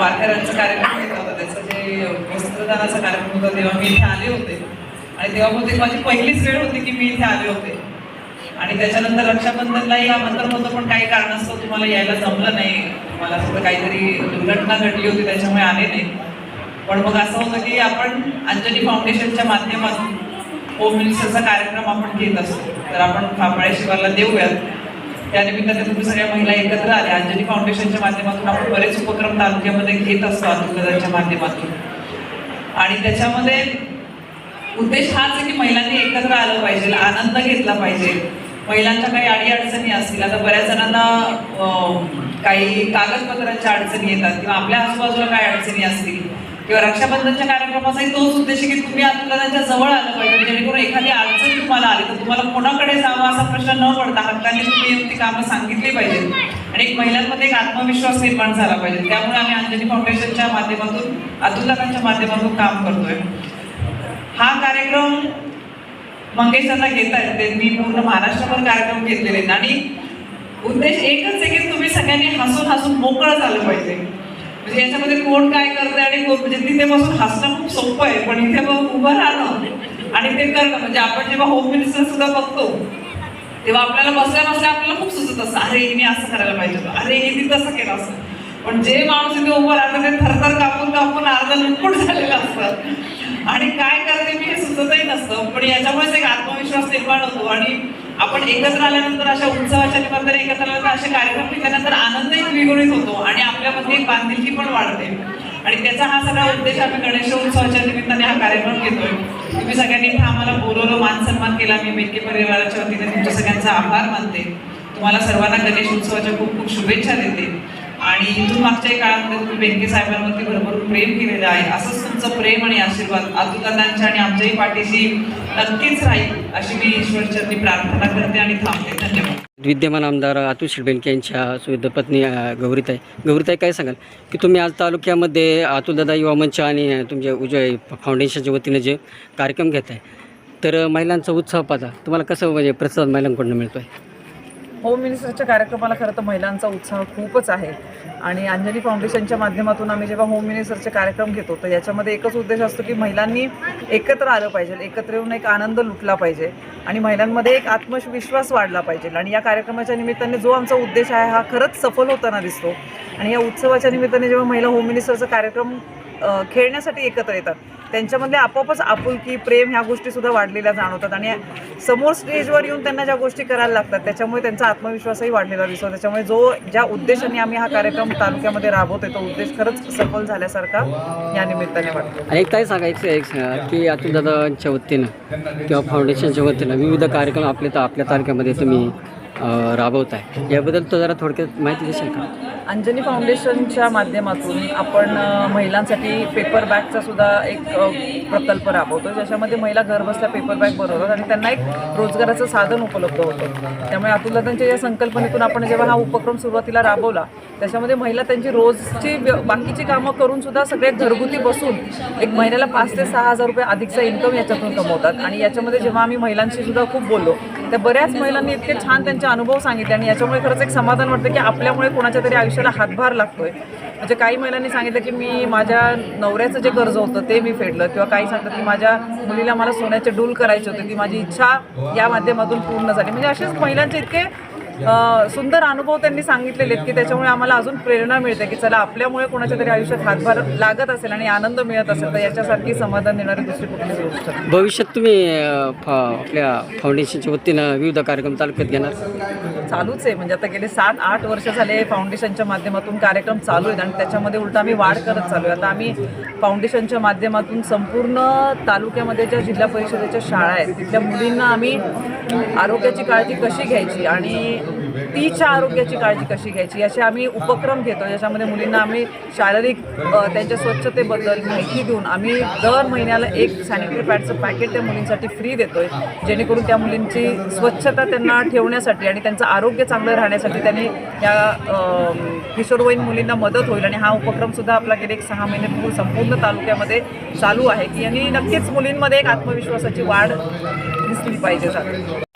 वारकऱ्यांचा कार्यक्रम घेतला होता त्याचं जे वस्त्रदानाचा कार्यक्रम होता तेव्हा मी इथे आले होते. आणि तेव्हा बहुतेक माझी पहिलीच वेळ होती की मी इथे आले होते. आणि त्याच्यानंतर रक्षाबंधनला या नंतर होतं पण काही कारणास्तव तुम्हाला यायला जमलं नाही. मला असं काहीतरी दुर्घटना घडली होती त्याच्यामुळे आले नाही. पण मग असं होतं की आपण अंजनी फाउंडेशनच्या माध्यमातून होम मिनिस्टरचा कार्यक्रम आपण घेत असतो. तर आपण फाफळे शिवारला देऊयात. त्यानिमित्ताने तुम्ही सगळ्या महिला एकत्र आल्या. अंजनी फाउंडेशनच्या माध्यमातून आपण बरेच उपक्रम तालुक्यामध्ये घेत असतो अंधुकदांच्या माध्यमातून. आणि त्याच्यामध्ये उद्देश हाच आहे की महिलांनी एकत्र आलं पाहिजे आनंद घेतला पाहिजे. महिलांच्या काही अडीअडचणी असतील आता बऱ्याच जणांना काही कागदपत्रांच्या अडचणी येतात किंवा आपल्या आजूबाजूला काय अडचणी असतील किंवा रक्षाबंधनच्या कार्यक्रमाचाही तोच उद्देश आहे की तुम्ही आंदोलनाच्या जवळ आलं पाहिजे जेणेकरून एखादी अडचण तुम्हाला आली तर तुम्हाला कोणाकडे जावं असा प्रश्न न पडता हक्काने तुम्ही येऊन ती कामं सांगितली पाहिजेत. आणि एक महिलांमध्ये एक आत्मविश्वास निर्माण झाला पाहिजे. त्यामुळे आम्ही अंजनी फाउंडेशनच्या माध्यमातून अतुलदारांच्या माध्यमातून काम करतोय. हा कार्यक्रम मंगेशांना घेता ते मी पूर्ण महाराष्ट्रभर कार्यक्रम घेतलेले आहेत. आणि उद्देश एकच आहे की तुम्ही सगळ्यांनी हसून हसून मोकळं झालं पाहिजे. म्हणजे याच्यामध्ये कोण काय करते आणि म्हणजे तिथे बसून हसणं खूप सोपं आहे पण इथे उभं राहणं आणि ते करणं. म्हणजे आपण जेव्हा होम मिनिस्टर सुद्धा बघतो तेव्हा आपल्याला बसल्या बसल्या आपल्याला खूप सुचत असतं अरे हिने असं करायला पाहिजे होतं. अरे हिने तसं केलं असं पण जे माणूस इथे उभं राहतं ते थरथर कापून कापून अर्धा लुटपूट झालेलं असतं. आणि काय करते मी हे सुचतही नसतं. पण याच्यामुळेच एक आत्मविश्वास निर्माण होतो. आणि आपण एकत्र आल्यानंतर अशा उत्सवाच्या निमित्ताने एकत्र आल्यानंतर असे कार्यक्रम घेतल्यानंतर आनंदही द्विगुणित होतो आणि आपल्यामध्ये एक बांधिलकी पण वाढते. आणि त्याचा हा सगळा उद्देश आम्ही गणेशोत्सवाच्या निमित्ताने हा कार्यक्रम घेतोय. तुम्ही सगळ्यांनी इथं आम्हाला बोलवलं मान सन्मान केला. मी मेटके परिवाराच्या वतीने तुमच्या सगळ्यांचा आभार मानते. तुम्हाला सर्वांना गणेश उत्सवाच्या खूप खूप शुभेच्छा देते. आणि इथून मागच्याही काळामध्ये तुम्ही बेनके साहेबांवरती भरपूर प्रेम केलेलं आहे. असंच तुमचं प्रेम आणि आशीर्वाद अतुलदादांच्या आणि आमच्याही पाठीशी नक्कीच राहील अशी मी ईश्वरचरणी प्रार्थना करते आणि थांबते. धन्यवाद. विद्यमान आमदार अतुल शेडबेनके यांच्या सुविध पत्नी गौरीताई. गौरीताई काय सांगाल? की तुम्ही आज तालुक्यामध्ये अतुलदादा युवा मंच आणि तुमच्या उजय फाउंडेशनच्या वतीनं जे कार्यक्रम घेत आहे तर महिलांचा उत्साह पाहता तुम्हाला कसं म्हणजे प्रतिसाद महिलांकडून मिळतो आहे होम मिनिस्टरच्या कार्यक्रमाला खरं तर महिलांचा उत्साह खूपच आहे. आणि अंजली फाउंडेशनच्या माध्यमातून आम्ही जेव्हा होम मिनिस्टरचे कार्यक्रम घेतो तर याच्यामध्ये एकच उद्देश असतो की महिलांनी एकत्र आलं पाहिजे एकत्र येऊन एक आनंद लुटला पाहिजे आणि महिलांमध्ये एक आत्मविश्वास वाढला पाहिजे. आणि या कार्यक्रमाच्या निमित्ताने जो आमचा उद्देश आहे हा खरंच सफल होताना दिसतो. आणि या उत्सवाच्या निमित्ताने जेव्हा महिला होम मिनिस्टरचा कार्यक्रम खेळण्यासाठी एकत्र येतात. त्यांच्यामधले आपोआपच आपुलकी प्रेम ह्या गोष्टीसुद्धा वाढलेल्या जाणवतात आणि समोर स्टेजवर येऊन त्यांना ज्या गोष्टी करायला लागतात त्याच्यामुळे त्यांचा आत्मविश्वासही वाढलेला दिसतो. त्याच्यामुळे जो ज्या उद्देशाने आम्ही हा कार्यक्रम तालुक्यामध्ये राबवतोय तो उद्देश खरंच सफल झाल्यासारखा या निमित्ताने वाटतो. आणि एक काय सांगायचं एक सांगा की अतुलदादांच्या वतीनं किंवा फाउंडेशनच्या वतीनं विविध कार्यक्रम आपले तर आपल्या तालुक्यामध्ये तुम्ही राबवत राबवताय याबद्दल तो जरा थोडक्यात माहिती देशील का? अंजनी फाउंडेशनच्या माध्यमातून आपण महिलांसाठी पेपर बॅगचा सुद्धा एक प्रकल्प राबवतो ज्याच्यामध्ये महिला घरबसल्या पेपर बॅग बनवतात आणि त्यांना एक रोजगाराचं साधन उपलब्ध होतं. त्यामुळे अतुलदादांच्या या संकल्पनेतून आपण जेव्हा हा उपक्रम सुरुवातीला राबवला त्याच्यामध्ये महिला त्यांची रोजची बाकीची कामं करून सुद्धा सगळे घरगुती बसून एक महिन्याला पाच ते सहा हजार रुपये अधिकचा इन्कम याच्यातून कमवतात. आणि याच्यामध्ये जेव्हा आम्ही महिलांशी सुद्धा खूप बोललो त्या बऱ्याच महिलांनी इतके छान त्यांचे अनुभव सांगितले आणि याच्यामुळे खरंच एक समाधान वाटतं की आपल्यामुळे कोणाच्या तरी आयुष्याला हातभार लागतोय. म्हणजे काही महिलांनी सांगितलं की मी माझ्या नवऱ्याचं जे कर्ज होतं ते मी फेडलं किंवा काही सांगतात की माझ्या मुलीला मला सोन्याचे डूल करायचे होते ती माझी इच्छा या माध्यमातून पूर्ण झाली. म्हणजे असेच महिलांचे इतके सुंदर अनुभव त्यांनी सांगितलेले आहेत की त्याच्यामुळे आम्हाला अजून प्रेरणा मिळते की चला आपल्यामुळे कोणाच्या तरी आयुष्यात हातभार लागत असेल आणि आनंद मिळत असेल तर याच्यासारखी समाधान देणारी दुसरी कुठली गोष्ट भविष्यात तुम्ही फा आपल्या फाउंडेशनच्या वतीनं विविध कार्यक्रम तालुक्यात घेणार? चालूच आहे. म्हणजे आता गेले सात आठ वर्ष झाले फाउंडेशनच्या माध्यमातून कार्यक्रम चालू आहेत आणि त्याच्यामध्ये उलट आम्ही वाढ करत चालू आहे. आता आम्ही फाउंडेशनच्या माध्यमातून संपूर्ण तालुक्यामध्ये ज्या जिल्हा परिषदेच्या शाळा आहेत तिथल्या मुलींना आम्ही आरोग्याची काळजी कशी घ्यायची आणि तिच्या आरोग्याची काळजी कशी घ्यायची? असे आम्ही उपक्रम घेतो ज्याच्यामध्ये मुलींना आम्ही शारीरिक त्यांच्या स्वच्छतेबद्दल माहिती देऊन आम्ही दर महिन्याला एक सॅनिटरी पॅडचं पॅकेट त्या मुलींसाठी फ्री देतोय जेणेकरून त्या मुलींची स्वच्छता त्यांना ठेवण्यासाठी आणि त्यांचं आरोग्य चांगलं राहण्यासाठी त्यांनी या किशोरवयीन मुलींना मदत होईल. आणि हा उपक्रम सुद्धा आपला गेले एक सहा महिने पूर्ण संपूर्ण तालुक्यामध्ये चालू आहे की यांनी नक्कीच मुलींमध्ये एक आत्मविश्वासाची वाढ दिसली पाहिजे. सर